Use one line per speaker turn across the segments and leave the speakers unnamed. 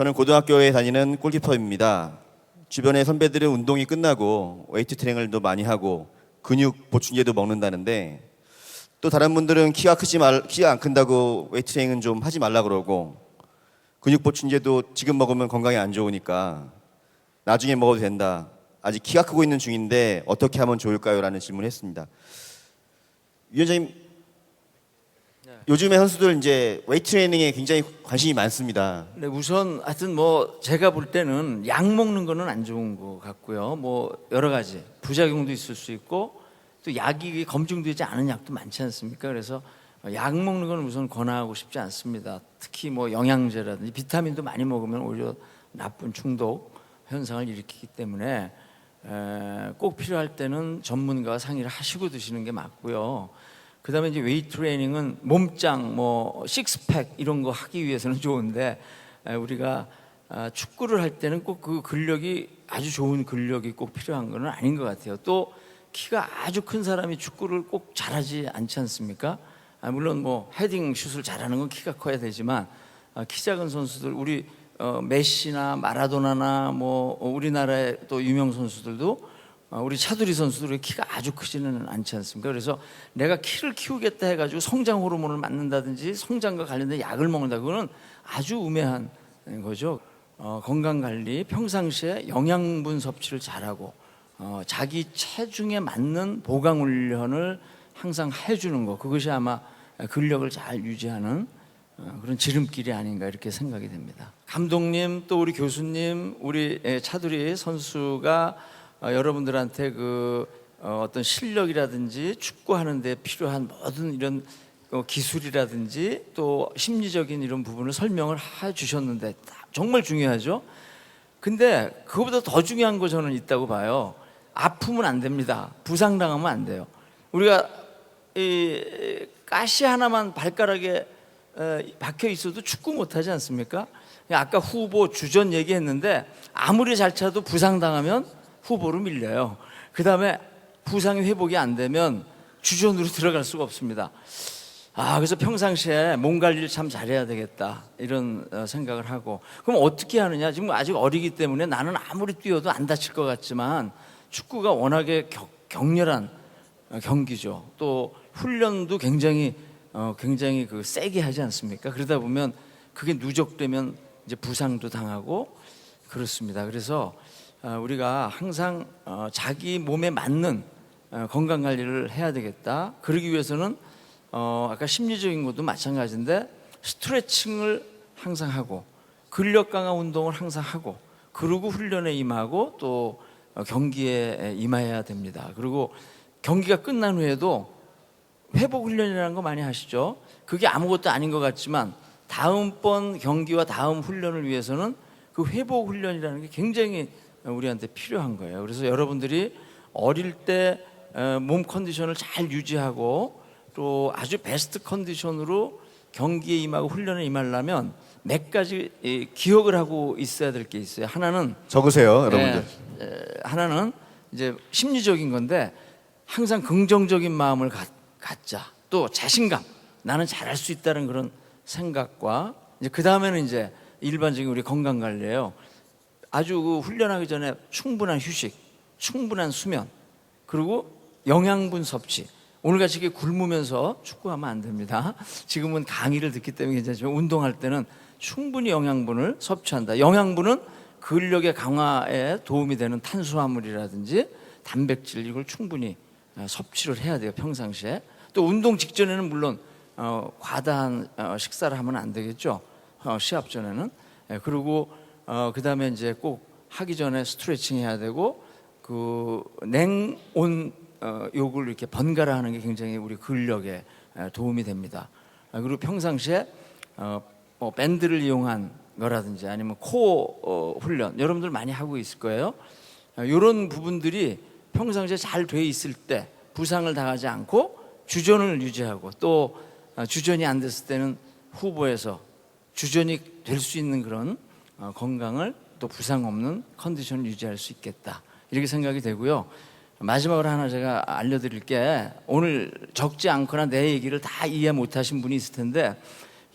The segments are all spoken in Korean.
저는 고등학교에 다니는 골키퍼입니다. 주변의 선배들은 운동이 끝나고 웨이트 트레이닝을도 많이 하고 근육 보충제도 먹는다는데 또 다른 분들은 키가 크지 말 키가 안 큰다고 웨이트 트레이닝은 좀 하지 말라 그러고 근육 보충제도 지금 먹으면 건강에 안 좋으니까 나중에 먹어도 된다. 아직 키가 크고 있는 중인데 어떻게 하면 좋을까요?라는 질문을 했습니다. 위원장님 요즘에 선수들 이제 웨이트 트레이닝에 굉장히 관심이 많습니다.
네, 우선 하여튼 뭐 제가 볼 때는 약 먹는 거는 안 좋은 것 같고요. 뭐 여러 가지 부작용도 있을 수 있고 또 약이 검증되지 않은 약도 많지 않습니까? 그래서 약 먹는 건 우선 권하고 싶지 않습니다. 특히 뭐 영양제라든지 비타민도 많이 먹으면 오히려 나쁜 중독 현상을 일으키기 때문에 에, 꼭 필요할 때는 전문가와 상의를 하시고 드시는 게 맞고요. 그 다음에 이제 웨이트 트레이닝은 몸짱 뭐 식스팩 이런 거 하기 위해서는 좋은데 에, 우리가 아, 축구를 할 때는 꼭 그 근력이 아주 좋은 근력이 꼭 필요한 건 아닌 것 같아요. 또 키가 아주 큰 사람이 축구를 꼭 잘하지 않지 않습니까? 아, 물론 뭐 헤딩 슛을 잘하는 건 키가 커야 되지만 아, 키 작은 선수들 우리 어, 메시나 마라도나나 뭐 어, 우리나라의 또 유명 선수들도 어, 우리 차두리 선수들의 키가 아주 크지는 않지 않습니까? 그래서 내가 키를 키우겠다 해가지고 성장 호르몬을 맞는다든지 성장과 관련된 약을 먹는다 그거는 아주 우매한 거죠. 어, 건강 관리 평상시에 영양분 섭취를 잘하고 어, 자기 체중에 맞는 보강 훈련을 항상 해주는 거 그것이 아마 근력을 잘 유지하는 어, 그런 지름길이 아닌가 이렇게 생각이 됩니다. 감독님 또 우리 교수님 우리 예, 차두리 선수가 어, 여러분들한테 그 어, 어떤 실력이라든지 축구하는 데 필요한 모든 이런 어, 기술이라든지 또 심리적인 이런 부분을 설명을 해 주셨는데 정말 중요하죠. 근데 그거보다 더 중요한 거 저는 있다고 봐요. 아프면 안 됩니다. 부상당하면 안 돼요. 우리가 이 가시 하나만 발가락에 에, 박혀 있어도 축구 못 하지 않습니까? 아까 후보 주전 얘기했는데 아무리 잘 차도 부상당하면 후보로 밀려요. 그 다음에 부상이 회복이 안 되면 주전으로 들어갈 수가 없습니다. 아, 그래서 평상시에 몸 관리를 참 잘해야 되겠다. 이런 어, 생각을 하고. 그럼 어떻게 하느냐? 지금 아직 어리기 때문에 나는 아무리 뛰어도 안 다칠 것 같지만 축구가 워낙에 격, 격렬한 어, 경기죠. 또 훈련도 굉장히 어, 굉장히 그 세게 하지 않습니까? 그러다 보면 그게 누적되면 이제 부상도 당하고 그렇습니다. 그래서 어, 우리가 항상 어, 자기 몸에 맞는 어, 건강 관리를 해야 되겠다. 그러기 위해서는 어, 아까 심리적인 것도 마찬가지인데 스트레칭을 항상 하고 근력 강화 운동을 항상 하고 그리고 훈련에 임하고 또 어, 경기에 임해야 됩니다. 그리고 경기가 끝난 후에도 회복 훈련이라는 거 많이 하시죠. 그게 아무것도 아닌 것 같지만 다음번 경기와 다음 훈련을 위해서는 그 회복 훈련이라는 게 굉장히 우리한테 필요한 거예요. 그래서 여러분들이 어릴 때 몸 컨디션을 잘 유지하고 또 아주 베스트 컨디션으로 경기에 임하고 훈련에 임하려면 몇 가지 이, 기억을 하고 있어야 될 게 있어요. 하나는
적으세요, 여러분들.
예, 에, 하나는 이제 심리적인 건데 항상 긍정적인 마음을 갖, 갖자. 또 자신감. 나는 잘할 수 있다는 그런 생각과 이제 그 다음에는 이제 일반적인 우리 건강 관리예요. 아주 그 훈련하기 전에 충분한 휴식, 충분한 수면, 그리고 영양분 섭취. 오늘같이 굶으면서 축구하면 안 됩니다. 지금은 강의를 듣기 때문에 괜찮지만 운동할 때는 충분히 영양분을 섭취한다. 영양분은 근력의 강화에 도움이 되는 탄수화물이라든지 단백질 이걸 충분히 어, 섭취를 해야 돼요 평상시에. 또 운동 직전에는 물론 어, 과다한 어, 식사를 하면 안 되겠죠. 어, 시합 전에는. 예, 그리고 어, 그 다음에 이제 꼭 하기 전에 스트레칭 해야 되고 그 냉온 어, 욕을 이렇게 번갈아 하는 게 굉장히 우리 근력에 에, 도움이 됩니다. 아, 그리고 평상시에 어, 뭐 밴드를 이용한 거라든지 아니면 코 어, 훈련 여러분들 많이 하고 있을 거예요. 이런 부분들이 평상시에 잘 돼 있을 때 부상을 당하지 않고 주전을 유지하고 또 어, 주전이 안 됐을 때는 후보에서 주전이 될 수 있는 그런 어, 건강을 또 부상 없는 컨디션을 유지할 수 있겠다 이렇게 생각이 되고요. 마지막으로 하나 제가 알려드릴 게 오늘 적지 않거나 내 얘기를 다 이해 못하신 분이 있을 텐데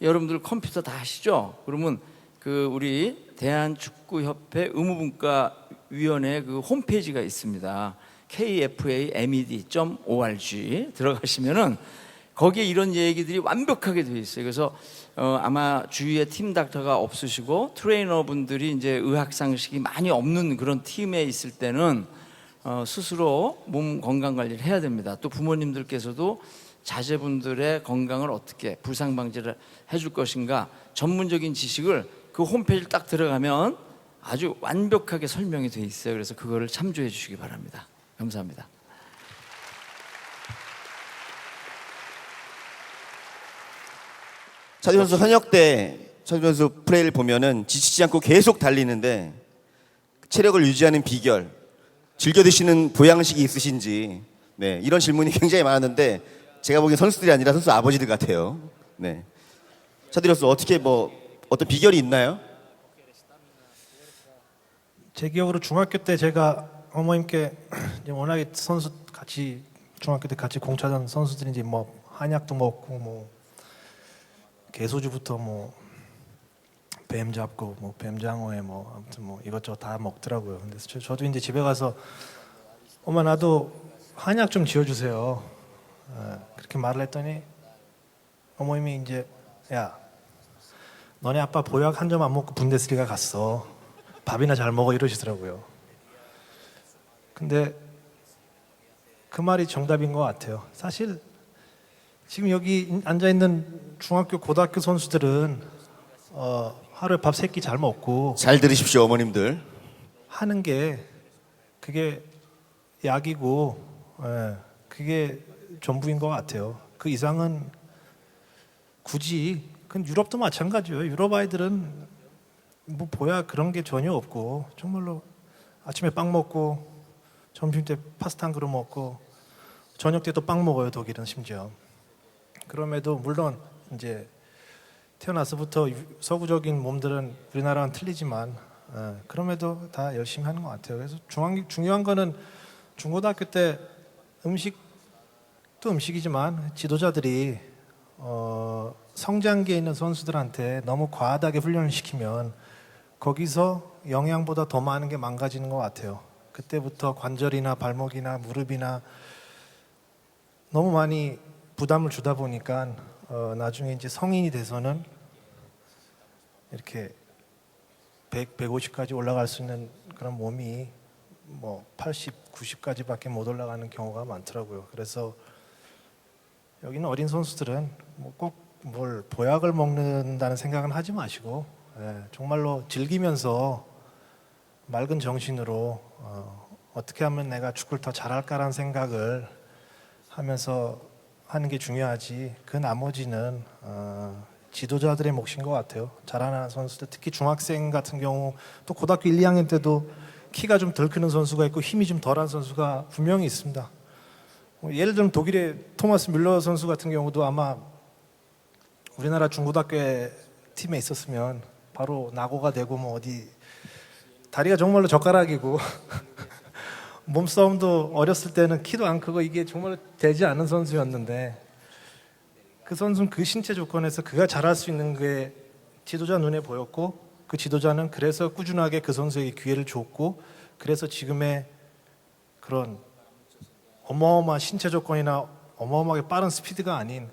여러분들 컴퓨터 다 하시죠? 그러면 그 우리 대한축구협회 의무분과위원회 그 홈페이지가 있습니다. kfamed.org 들어가시면은 거기에 이런 얘기들이 완벽하게 되어 있어요. 그래서 어, 아마 주위에 팀 닥터가 없으시고 트레이너분들이 이제 의학 상식이 많이 없는 그런 팀에 있을 때는 어, 스스로 몸 건강 관리를 해야 됩니다. 또 부모님들께서도 자제분들의 건강을 어떻게 불상 방지를 해줄 것인가 전문적인 지식을 그 홈페이지를 딱 들어가면 아주 완벽하게 설명이 돼 있어요. 그래서 그거를 참조해 주시기 바랍니다. 감사합니다.
차주 선수 현역 때 차주 선수 플레이를 보면은 지치지 않고 계속 달리는데 체력을 유지하는 비결 즐겨 드시는 보양식이 있으신지 네 이런 질문이 굉장히 많았는데 제가 보기엔 선수들이 아니라 선수 아버지들 같아요. 네 선수 어떻게 뭐 어떤 비결이 있나요?
제 기억으로 중학교 때 제가 어머님께 이제 워낙에 선수 같이 중학교 때 같이 공차던 선수들이 이제 뭐 한약도 먹고 뭐 개소주부터 뭐 뱀 잡고 뭐 뱀장어에 뭐 아무튼 뭐 이것저것 다 먹더라고요. 근데 저, 저도 이제 집에 가서 엄마 나도 한약 좀 지어주세요. 어, 그렇게 말을 했더니 어머님이 이제 야 너네 아빠 보약 한 점 안 먹고 분데스리가 갔어. 밥이나 잘 먹어 이러시더라고요. 근데 그 말이 정답인 것 같아요. 사실 지금 여기 앉아 있는 중학교, 고등학교 선수들은 어, 하루에 밥 세 끼 잘 먹고
잘 들으십시오 어머님들.
하는 게 그게 약이고 예, 그게 전부인 것 같아요. 그 이상은 굳이 그건 유럽도 마찬가지예요. 유럽 아이들은 뭐 보야 그런 게 전혀 없고 정말로 아침에 빵 먹고 점심 때 파스타 한 그릇 먹고 저녁 때도 빵 먹어요. 독일은 심지어. 그럼에도 물론 이제 태어나서부터 유- 서구적인 몸들은 우리나라랑 틀리지만 예, 그럼에도 다 열심히 하는 것 같아요. 그래서 중앙, 중요한 거는 중고등학교 때 음식도 음식이지만 지도자들이 어, 성장기에 있는 선수들한테 너무 과하게 훈련을 시키면 거기서 영양보다 더 많은 게 망가지는 것 같아요. 그때부터 관절이나 발목이나 무릎이나 너무 많이 부담을 주다 보니까 어, 나중에 이제 성인이 돼서는 이렇게 100, 150까지 올라갈 수 있는 그런 몸이 뭐 80, 90까지밖에 못 올라가는 경우가 많더라고요. 그래서 여기는 어린 선수들은 뭐 꼭 뭘 보약을 먹는다는 생각은 하지 마시고 예, 정말로 즐기면서 맑은 정신으로 어, 어떻게 하면 내가 축구를 더 잘할까라는 생각을 하면서 하는 게 중요하지 그 나머지는 어, 지도자들의 몫인 것 같아요. 잘하는 선수들 특히 중학생 같은 경우 또 고등학교 1, 2학년 때도 키가 좀 덜 크는 선수가 있고 힘이 좀 덜한 선수가 분명히 있습니다. 뭐 예를 들면 독일의 토마스 뮬러 선수 같은 경우도 아마 우리나라 중고등학교 팀에 있었으면 바로 낙오가 되고 뭐 어디 다리가 정말로 젓가락이고 몸싸움도 어렸을 때는 키도 안 크고 이게 정말 되지 않은 선수였는데 그 선수는 그 신체 조건에서 그가 잘할 수 있는 게 지도자 눈에 보였고 그 지도자는 그래서 꾸준하게 그 선수에게 기회를 줬고 그래서 지금의 그런 어마어마한 신체 조건이나 어마어마하게 빠른 스피드가 아닌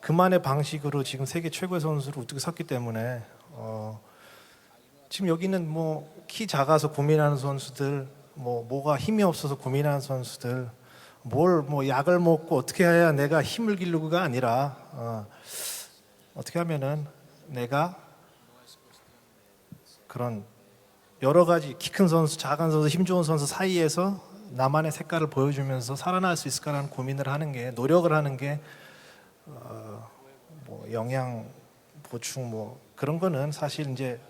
그만의 방식으로 지금 세계 최고의 선수로 우뚝 섰기 때문에 어, 지금 여기는 뭐 키 작아서 고민하는 선수들, 뭐 뭐가 힘이 없어서 고민하는 선수들, 뭘 뭐 약을 먹고 어떻게 해야 내가 힘을 기르고가 아니라 어, 어떻게 하면은 내가 그런 여러 가지 키 큰 선수, 작은 선수, 힘 좋은 선수 사이에서 나만의 색깔을 보여주면서 살아날 수 있을까라는 고민을 하는 게 노력을 하는 게 어, 뭐 영양 보충 뭐 그런 거는 사실 이제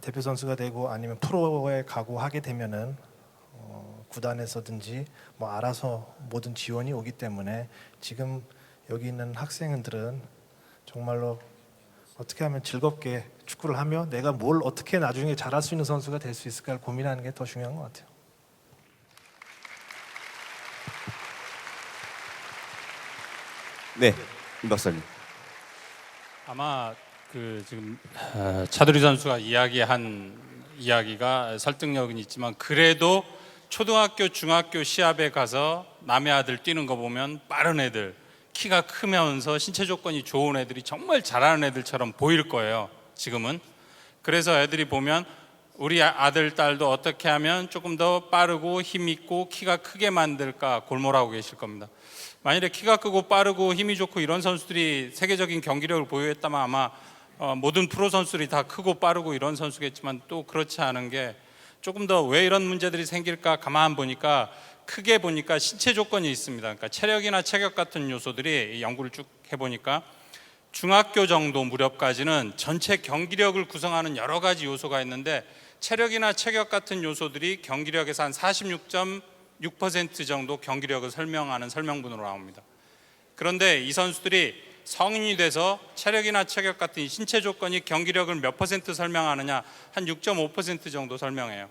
대표 선수가 되고 아니면 프로에 가고 하게 되면은 어, 구단에서든지 뭐 알아서 모든 지원이 오기 때문에 지금 여기 있는 학생들은 정말로 어떻게 하면 즐겁게 축구를 하며 내가 뭘 어떻게 나중에 잘할 수 있는 선수가 될 수 있을까를 고민하는 게 더 중요한 것 같아요.
네, 임 박사님.
아마 그 지금 어, 차두리 선수가 이야기한 이야기가 설득력은 있지만 그래도 초등학교, 중학교 시합에 가서 남의 아들 뛰는 거 보면 빠른 애들, 키가 크면서 신체 조건이 좋은 애들이 정말 잘하는 애들처럼 보일 거예요. 지금은. 그래서 애들이 보면 우리 아- 아들, 딸도 어떻게 하면 조금 더 빠르고 힘 있고 키가 크게 만들까 골몰하고 계실 겁니다. 만일에 키가 크고 빠르고 힘이 좋고 이런 선수들이 세계적인 경기력을 보유했다면 아마 어, 모든 프로 선수들이 다 크고 빠르고 이런 선수겠지만 또 그렇지 않은 게 조금 더 왜 이런 문제들이 생길까 가만 보니까 크게 보니까 신체 조건이 있습니다. 그러니까 체력이나 체격 같은 요소들이 이 연구를 쭉 해보니까 중학교 정도 무렵까지는 전체 경기력을 구성하는 여러 가지 요소가 있는데 체력이나 체격 같은 요소들이 경기력에서 한 46.6% 정도 경기력을 설명하는 설명분으로 나옵니다. 그런데 이 선수들이 성인이 돼서 체력이나 체격 같은 이 신체 조건이 경기력을 몇 퍼센트 설명하느냐 한 6.5% 정도 설명해요.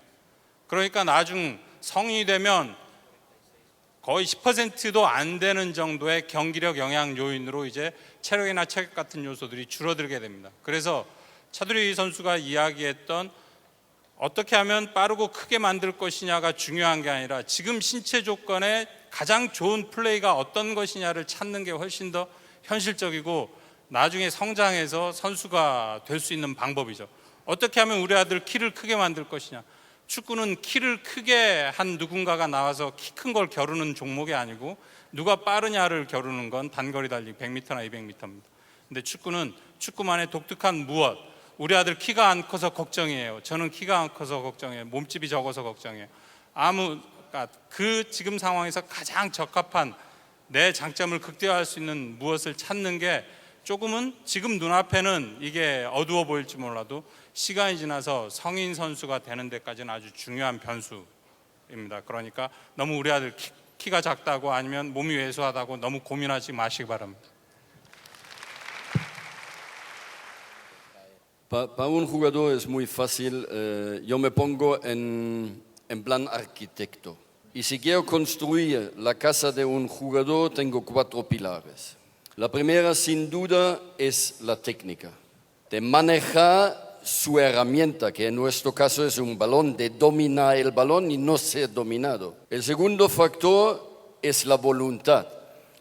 그러니까 나중 성인이 되면 거의 10%도 안 되는 정도의 경기력 영향 요인으로 이제 체력이나 체격 같은 요소들이 줄어들게 됩니다. 그래서 차두리 선수가 이야기했던 어떻게 하면 빠르고 크게 만들 것이냐가 중요한 게 아니라 지금 신체 조건에 가장 좋은 플레이가 어떤 것이냐를 찾는 게 훨씬 더 현실적이고 나중에 성장해서 선수가 될 수 있는 방법이죠. 어떻게 하면 우리 아들 키를 크게 만들 것이냐. 축구는 키를 크게 한 누군가가 나와서 키 큰 걸 겨루는 종목이 아니고 누가 빠르냐를 겨루는 건 단거리 달리기 100m나 200m입니다. 근데 축구는 축구만의 독특한 무엇. 우리 아들 키가 안 커서 걱정이에요. 저는 키가 안 커서 걱정해요. 몸집이 적어서 걱정해요. 아무 그러니까 그 지금 상황에서 가장 적합한 내 장점을 극대화할 수 있는 무엇을 찾는 게 조금은 지금 눈앞에는 이게 어두워 보일지 몰라도 시간이 지나서 성인 선수가 되는 데까지는 아주 중요한 변수입니다. 그러니까 너무 우리 아들 키, 키가 작다고 아니면 몸이 왜소하다고 너무 고민하지 마시기 바랍니다.
Para un jugador es muy fácil, eh, yo me pongo en, en plan arquitecto. Y si quiero construir la casa de un jugador, tengo cuatro pilares. La primera, sin duda, es la técnica, de manejar su herramienta, que en nuestro caso es un balón, de dominar el balón y no ser dominado. El segundo factor es la voluntad.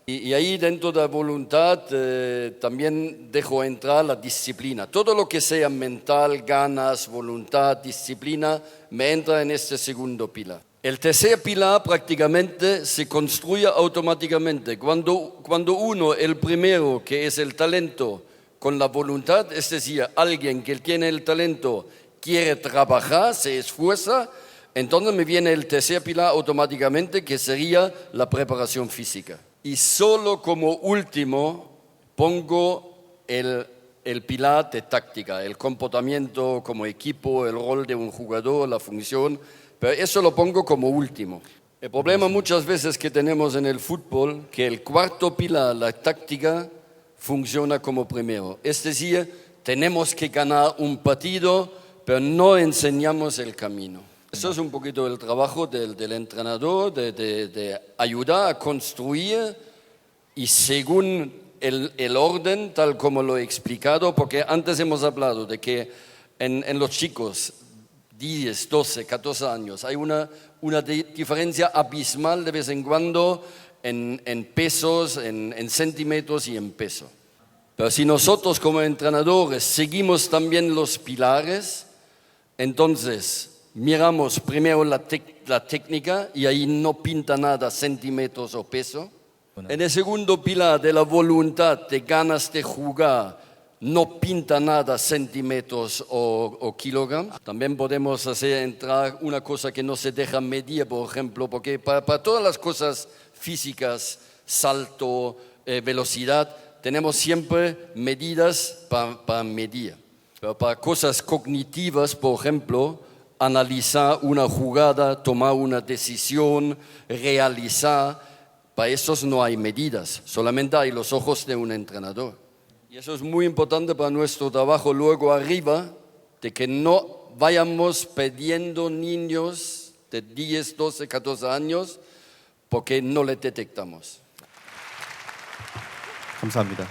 Y, y ahí dentro de la voluntad eh, también dejo entrar la disciplina. Todo lo que sea mental, ganas, voluntad, disciplina, me entra en este segundo pilar. El tercer pilar prácticamente se construye automáticamente. Cuando, cuando uno, el primero, que es el talento, con la voluntad, es decir, alguien que tiene el talento, quiere trabajar, se esfuerza, entonces me viene el tercer pilar automáticamente, que sería la preparación física. Y solo como último pongo el, el pilar de táctica, el comportamiento como equipo, el rol de un jugador, la función, pero eso lo pongo como último. El problema muchas veces que tenemos en el fútbol, que el cuarto pilar, la táctica, funciona como primero. Es decir, tenemos que ganar un partido, pero no enseñamos el camino. Eso es un poquito el trabajo del, del entrenador, de, de- de ayudar a construir y según el, el orden, tal como lo he explicado, porque antes hemos hablado de que en, en los chicos, 10, 12, 14 años, hay una, una di- diferencia abismal de vez en cuando en, en pesos, en, en centímetros y en peso. Pero si nosotros como entrenadores seguimos también los pilares, entonces miramos primero la, la técnica y ahí no pinta nada centímetros o peso. En el segundo pilar de la voluntad, de ganas de jugar, no pinta nada centímetros o, kilogramos. También podemos hacer entrar una cosa que no se deja medir, por ejemplo, porque para, todas las cosas físicas, salto, eh, velocidad, tenemos siempre medidas para, medir. Para cosas cognitivas, por ejemplo, analizar una jugada, tomar una decisión, realizar, para esos no hay medidas, solamente hay los ojos de un entrenador. Y eso es muy importante para nuestro trabajo luego arriba, de que no vayamos perdiendo niños de 10, 12, 14 años porque no le detectamos.
감사합니다.